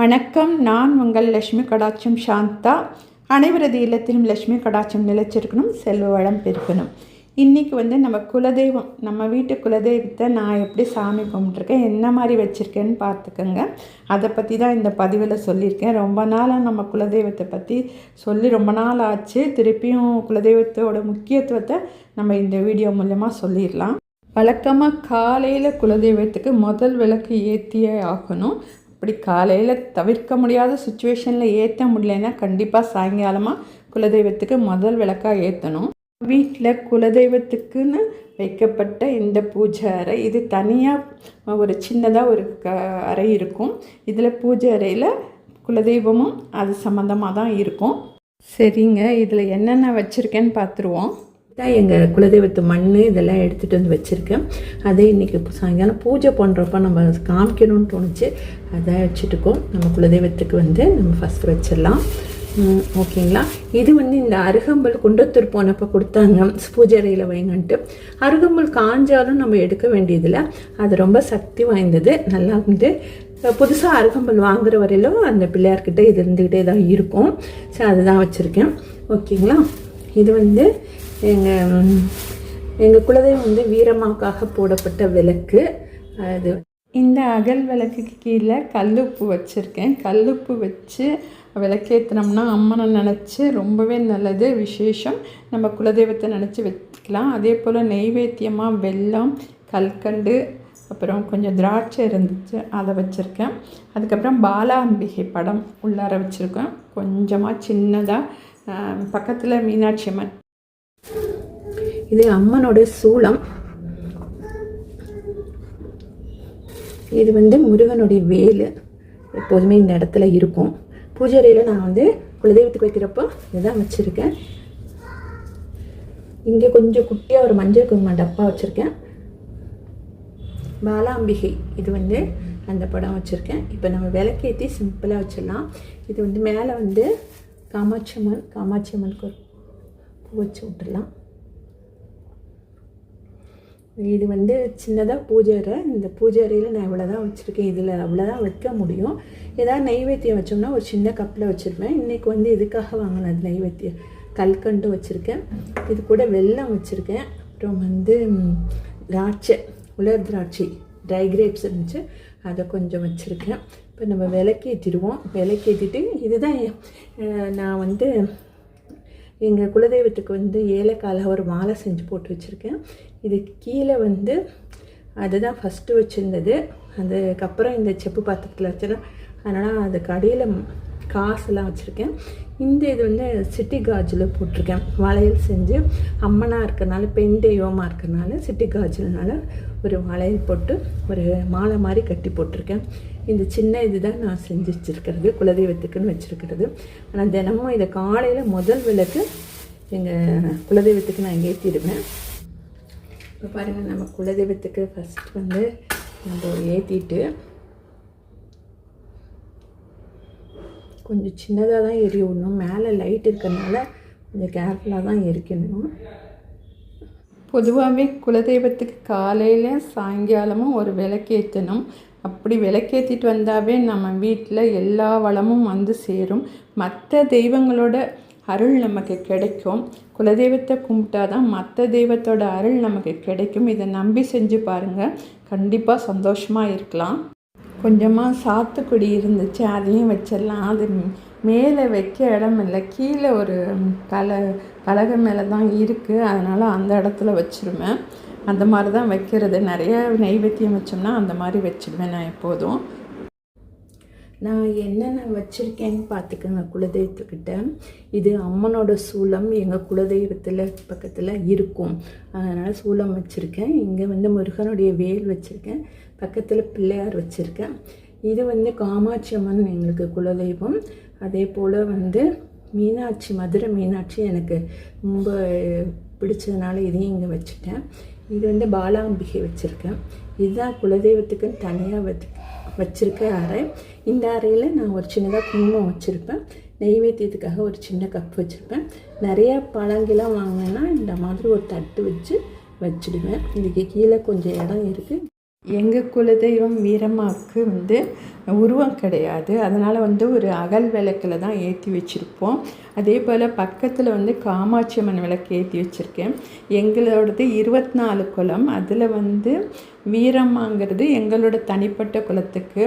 வணக்கம். நான் உங்கள் லட்சுமி கடாட்சம் சாந்தா. அனைவரது இல்லத்திலும் லக்ஷ்மி கடாட்சம் நிலைச்சிருக்கணும் செல்வ வளம் பெருக்கணும். இன்றைக்கி வந்து நம்ம குலதெய்வம் நம்ம வீட்டு குலதெய்வத்தை நான் எப்படி சாமி கும்பிட்ருக்கேன் என்ன மாதிரி வச்சுருக்கேன்னு பார்த்துக்கோங்க. அதை பற்றி தான் இந்த பதிவில் சொல்லியிருக்கேன். ரொம்ப நாளாக நம்ம குலதெய்வத்தை பற்றி சொல்லி ரொம்ப நாள் ஆச்சு. திருப்பியும் குலதெய்வத்தோட முக்கியத்துவத்தை நம்ம இந்த வீடியோ மூலயமா சொல்லிடலாம். வழக்கமாக காலையில் குலதெய்வத்துக்கு முதல் விளக்கு ஏற்றியே ஆகணும். அப்படி காலையில் தவிர்க்க முடியாத சுச்சுவேஷனில் ஏற்ற முடியலன்னா கண்டிப்பாக சாயங்காலமாக குலதெய்வத்துக்கு முதல் விளக்காக ஏற்றணும் வீட்டில் குலதெய்வத்துக்குன்னு வைக்கப்பட்ட இந்த பூஜை அறை இது தனியாக ஒரு சின்னதாக ஒரு க அறை இருக்கும். இதில் பூஜை அறையில் குலதெய்வமும் அது சம்மந்தமாக தான் இருக்கும். சரிங்க இதில் என்னென்ன வச்சுருக்கேன்னு பார்த்துருவோம் தான் எங்கள் குலதெய்வத்து மண் இதெல்லாம் எடுத்துகிட்டு வந்து வச்சுருக்கேன். அதே இன்றைக்கி சாயங்காலம் பூஜை பண்ணுறப்ப நம்ம காமிக்கணும்னு தோணுச்சு. அதை வச்சுட்டுக்கோம் நம்ம குலதெய்வத்துக்கு வந்து நம்ம ஃபஸ்ட்டு வச்சிடலாம். ஓகேங்களா? இது வந்து இந்த அருகம்பல் குண்டத்தூர் போனப்போ கொடுத்தாங்க. பூஜரையில் வைங்கன்ட்டு. அருகம்பல் காஞ்சாலும் நம்ம எடுக்க வேண்டியதில்லை. அது ரொம்ப சக்தி வாய்ந்தது. நல்லா வந்து புதுசாக அருகம்பல் வாங்குற வரையிலும் அந்த பிள்ளையார்கிட்ட இது இருந்துக்கிட்டே தான் இருக்கும். ஸோ அதுதான் வச்சுருக்கேன். ஓகேங்களா? இது வந்து எங்கள் எங்கள் குலதெய்வம் வந்து வீரமாக்காக போடப்பட்ட விளக்கு. அது இந்த அகல் விளக்குக்கு கீழே கல்லுப்பு வச்சுருக்கேன். கல்லுப்பு வச்சு விளக்கேற்றினோம்னா அம்மனை நினச்சி ரொம்பவே நல்லது விசேஷம். நம்ம குலதெய்வத்தை நினச்சி வச்சுக்கலாம் அதே போல் நெய்வேத்தியமாக வெல்லம் கல்கண்டு அப்புறம் கொஞ்சம் திராட்சை இருந்துச்சு அதை வச்சுருக்கேன். அதுக்கப்புறம் பாலாம்பிகை படம் உள்ளார வச்சுருக்கேன். கொஞ்சமாக சின்னதாக பக்கத்தில் மீனாட்சி அம்மன் இது அம்மனோட சூளம். இது வந்து முருகனுடைய வேலு. எப்போதுமே இந்த இடத்துல இருக்கும். பூஜை அறையில் நான் வந்து குலதெய்வத்துக்கு வைக்கிறப்போ இதுதான் வச்சுருக்கேன். இங்கே கொஞ்சம் குட்டியாக ஒரு மஞ்சள் குங்குமம் டப்பா வச்சுருக்கேன். பாலாம்பிகை இது வந்து அந்த படம் வச்சுருக்கேன். இப்போ நம்ம விளக்கேற்றி சிம்பிளாக வச்சிடலாம். இது வந்து மேலே வந்து காமாட்சி அம்மன் காமாட்சி அம்மனுக்கு ஒரு பூ வச்சு விட்டுடலாம். இது வந்து சின்னதாக பூஜை அறை. இந்த பூஜை அறையில் நான் இவ்வளோ தான் வச்சுருக்கேன். இதில் அவ்வளோதான் வைக்க முடியும். ஏதாவது நைவேத்தியம் வச்சோம்னா ஒரு சின்ன கப்பில் வச்சுருப்பேன். இன்றைக்கி வந்து இதுக்காக வாங்கினது நைவேத்தியம்? கல்கண்டு வச்சுருக்கேன். இது கூட வெல்லம் வச்சுருக்கேன். அப்புறம் வந்து திராட்சை உலர் திராட்சை ட்ரை கிரேப்ஸ் இருந்துச்சு. அதை கொஞ்சம் வச்சுருக்கேன். இப்போ நம்ம விளக்கேற்றிடுவோம் விளக்கேற்றிட்டு இதுதான் நான் வந்து எங்கள் குலதெய்வத்துக்கு வந்து ஏலக்கால ஒரு மாலை செஞ்சு போட்டு வச்சுருக்கேன். இது கீழே வந்து அதுதான் ஃபஸ்ட்டு வச்சுருந்தது. அதுக்கப்புறம் இந்த செப்பு பாத்திரத்தில் வச்சிடறேன் அதனால் அதுக்கு அடியில் காசெல்லாம் வச்சுருக்கேன். இந்த இது வந்து சிட்டி காஜில் போட்டிருக்கேன். வளையல் செஞ்சு அம்மனாக இருக்கிறனால பெண் தெய்வமாக இருக்கிறனால சிட்டி காஜில்னால ஒரு வளையல் போட்டு ஒரு மாலை மாதிரி கட்டி போட்டிருக்கேன். இந்த சின்ன இதுதான் நான் செஞ்சு வச்சுருக்கிறது குலதெய்வத்துக்குன்னு வச்சுருக்கிறது. ஆனால் தினமும் இதை காலையில் முதல் விளக்கு எங்கள் குலதெய்வத்துக்கு நான் ஏற்றிடுவேன் இப்போ பாருங்கள் நம்ம குலதெய்வத்துக்கு ஃபஸ்ட் வந்து நம்ம ஏற்றிட்டு கொஞ்சம் சின்னதாக தான் எரிய விடணும் மேலே லைட் இருக்கிறனால கொஞ்சம் கேர்ஃபுல்லாக தான் எரிக்கணும். பொதுவாகவே குலதெய்வத்துக்கு காலையில் சாயங்காலமும் ஒரு விளக்கேற்றணும். அப்படி விளக்கேற்றிட்டு வந்தாவே நம்ம வீட்டில் எல்லா வளமும் வந்து சேரும். மற்ற தெய்வங்களோட அருள் நமக்கு கிடைக்கும். குலதெய்வத்தை கும்பிட்டா தான் மற்ற தெய்வத்தோட அருள் நமக்கு கிடைக்கும். இதை நம்பி செஞ்சு பாருங்கள் கண்டிப்பாக சந்தோஷமாக இருக்கலாம். கொஞ்சமாக சாத்துக்குடி இருந்துச்சு. அதையும் வச்சிடலாம். அது மேலே வைக்க இடம் இல்லை. கீழே ஒரு பல பலகை மேலே தான் இருக்குது அதனால் அந்த இடத்துல வச்சிருவேன். அந்த மாதிரி தான் வைக்கிறது. நிறைய நைவேத்தியம் வச்சோம்னா அந்த மாதிரி வச்சுடுவேன் நான் எப்போதும். நான் என்னென்ன வச்சுருக்கேன்னு பார்த்துக்கோங்க குலதெய்வத்துக்கிட்ட. இது அம்மனோட சூலம் எங்கள் குலதெய்வத்தில் பக்கத்தில் இருக்கும். அதனால் சூலம் வச்சுருக்கேன். இங்கே வந்து முருகனுடைய வேல் வச்சுருக்கேன். பக்கத்தில் பிள்ளையார் வச்சுருக்கேன். இது வந்து காமாட்சி அம்மன் எங்களுக்கு குலதெய்வம். அதே போல் வந்து மீனாட்சி மதுரை மீனாட்சி எனக்கு ரொம்ப பிடிச்சதுனால இதையும் இங்கே வச்சுட்டேன். இது வந்து பாலாம்பிகை வச்சுருக்கேன். இதுதான் குலதெய்வத்துக்குன்னு தனியாக வச்சு வச்சுருக்க அறை. இந்த அறையில் நான் ஒரு சின்னதாக குங்குமம் வச்சுருப்பேன். நெய்வேத்தியத்துக்காக ஒரு சின்ன கப் வச்சுருப்பேன். நிறையா பழங்கெல்லாம் வாங்கினேன்னா இந்த மாதிரி ஒரு தட்டு வச்சு வச்சுடுவேன். இதுக்கு கீழே கொஞ்சம் இடம் இருக்குது எங்கள் குலதெய்வம் வீரம்மாவுக்கு வந்து உருவம் கிடையாது. அதனால் வந்து ஒரு அகல் விளக்கில் தான் ஏற்றி வச்சுருப்போம். அதே போல் பக்கத்தில் வந்து காமாட்சி அம்மன் விளக்கு ஏற்றி வச்சுருக்கேன். எங்களோடது இருபத்தி நாலு குளம். அதில் வந்து வீரம்மாங்கிறது எங்களோட தனிப்பட்ட குலத்துக்கு.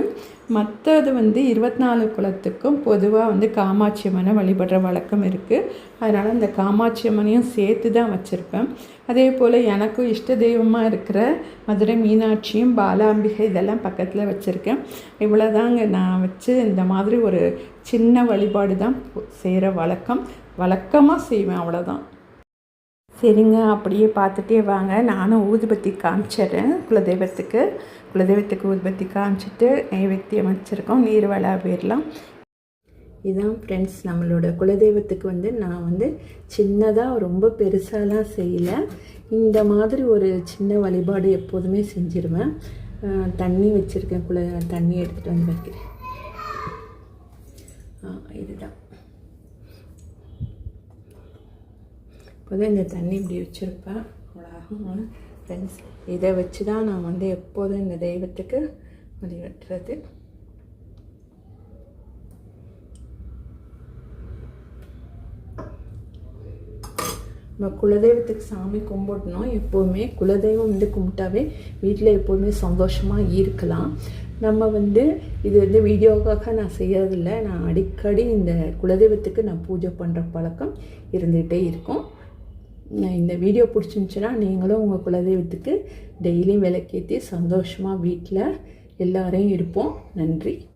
மற்றது வந்து இருபத்தி நாலு குலத்துக்கும் பொதுவாக வந்து காமாட்சி அம்மனை வழிபடுற வழக்கம் இருக்குது அதனால் அந்த காமாட்சி அம்மனையும் சேர்த்து தான் வச்சுருப்பேன் அதே போல் எனக்கும் இஷ்ட தெய்வமாக இருக்கிற மதுரை மீனாட்சியும் பாலாம்பிகை இதெல்லாம் பக்கத்தில் வச்சுருக்கேன். இவ்வளோதாங்க நான் வச்சு இந்த மாதிரி ஒரு சின்ன வழிபாடு தான் செய்கிற வழக்கம் வழக்கமாக செய்வேன் அவ்வளோதான் சரிங்க அப்படியே பார்த்துட்டே வாங்க. நானும் ஊதுபத்தி காமிச்சிடுறேன் குலதெய்வத்துக்கு. குலதெய்வத்துக்கு ஊதுபத்தி காமிச்சிட்டு நைவேத்தியம் வச்சுருக்கோம் நீர் வளா போயிடலாம் இதுதான் ஃப்ரெண்ட்ஸ் நம்மளோட குலதெய்வத்துக்கு வந்து நான் வந்து சின்னதாக ரொம்ப பெருசாலாம் செய்யலை. இந்த மாதிரி ஒரு சின்ன வழிபாடு எப்போதுமே செஞ்சிருவேன். தண்ணி வச்சுருக்கேன் குல தண்ணி எடுத்துகிட்டு வந்து வைக்கிறேன் இதுதான். இப்போதான் இந்த தண்ணி இப்படி வச்சுருப்பேன். அவ்வளோ ஃப்ரெண்ட்ஸ் இதை வச்சு தான் நான் வந்து எப்போதும் இந்த தெய்வத்துக்கு வழிபட்டுறது நம்ம குலதெய்வத்துக்கு சாமி கும்பிடணும். எப்போவுமே குலதெய்வம் வந்து கும்பிட்டாவே வீட்டில் எப்போவுமே சந்தோஷமாக இருக்கலாம். நம்ம வந்து இது வந்து வீடியோக்காக நான் செய்யறதில்ல. நான் அடிக்கடி இந்த குலதெய்வத்துக்கு நான் பூஜை பண்ணுற பழக்கம் இருந்துகிட்டே இருக்கும். இந்த வீடியோ பிடிச்சிருந்துச்சுன்னா நீங்களும் உங்கள் குலதெய்வத்துக்கு டெய்லியும் விளக்கேற்றி சந்தோஷமாக வீட்டில் எல்லோரையும் இருப்போம். நன்றி.